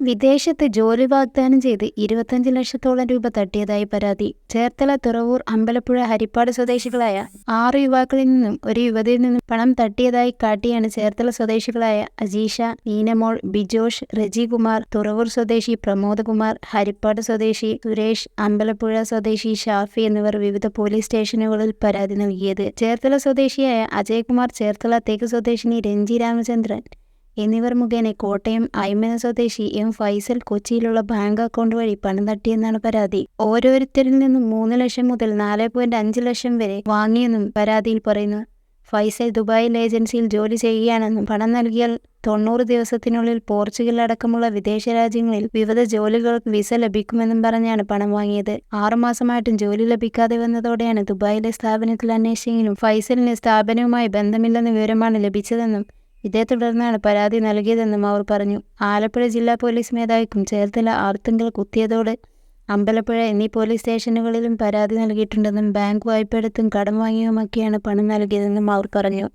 വിദേശത്ത് ജോലി വാഗ്ദാനം ചെയ്ത് ഇരുപത്തഞ്ച് ലക്ഷത്തോളം രൂപ തട്ടിയതായി പരാതി. ചേർത്തല തുറവൂർ അമ്പലപ്പുഴ ഹരിപ്പാട് സ്വദേശികളായ ആറ് യുവാക്കളിൽ നിന്നും ഒരു യുവതിയിൽ നിന്നും പണം തട്ടിയതായി കാട്ടിയാണ് ചേർത്തല സ്വദേശികളായ അജീഷ നീനമോൾ ബിജോഷ് റജികുമാർ തുറവൂർ സ്വദേശി പ്രമോദകുമാർ ഹരിപ്പാട് സ്വദേശി സുരേഷ് അമ്പലപ്പുഴ സ്വദേശി ഷാഫി എന്നിവർ വിവിധ പോലീസ് സ്റ്റേഷനുകളിൽ പരാതി നൽകിയത്. ചേർത്തല സ്വദേശിയായ അജയ്കുമാർ ചേർത്തല തേക്ക് സ്വദേശിനി രഞ്ജി രാമചന്ദ്രൻ എന്നിവർ മുഖേന കോട്ടയം അയ്മന സ്വദേശി എം ഫൈസൽ കൊച്ചിയിലുള്ള ബാങ്ക് അക്കൗണ്ട് വഴി പണം തട്ടിയെന്നാണ് പരാതി. ഓരോരുത്തരിൽ നിന്നും മൂന്ന് ലക്ഷം മുതൽ നാല് പോയിന്റ് അഞ്ച് ലക്ഷം വരെ വാങ്ങിയെന്നും പരാതിയിൽ പറയുന്നു. ഫൈസൽ ദുബായിൽ ഏജൻസിയിൽ ജോലി ചെയ്യുകയാണെന്നും പണം നൽകിയാൽ തൊണ്ണൂറ് ദിവസത്തിനുള്ളിൽ പോർച്ചുഗൽ അടക്കമുള്ള വിദേശ രാജ്യങ്ങളിൽ വിവിധ ജോലികൾക്ക് വിസ ലഭിക്കുമെന്നും പറഞ്ഞാണ് പണം വാങ്ങിയത്. ആറുമാസമായിട്ടും ജോലി ലഭിക്കാതെ വന്നതോടെയാണ് ദുബായിലെ സ്ഥാപനത്തിൽ അന്വേഷിച്ചെങ്കിലും ഫൈസലിന് സ്ഥാപനവുമായി ബന്ധമില്ലെന്ന വിവരമാണ് ലഭിച്ചതെന്നും ഇതേ തുടർന്നാണ് പരാതി നൽകിയതെന്നും അവർ പറഞ്ഞു. ആലപ്പുഴ ജില്ലാ പോലീസ് മേധാവിക്കും ചേർത്തല ആർത്തുങ്കൽ കുത്തിയതോട് അമ്പലപ്പുഴ എന്നീ പോലീസ് സ്റ്റേഷനുകളിലും പരാതി നൽകിയിട്ടുണ്ടെന്നും ബാങ്ക് വായ്പ എടുത്തും കടം വാങ്ങിയുമൊക്കെയാണ് പണം നൽകിയതെന്നും അവർ പറഞ്ഞു.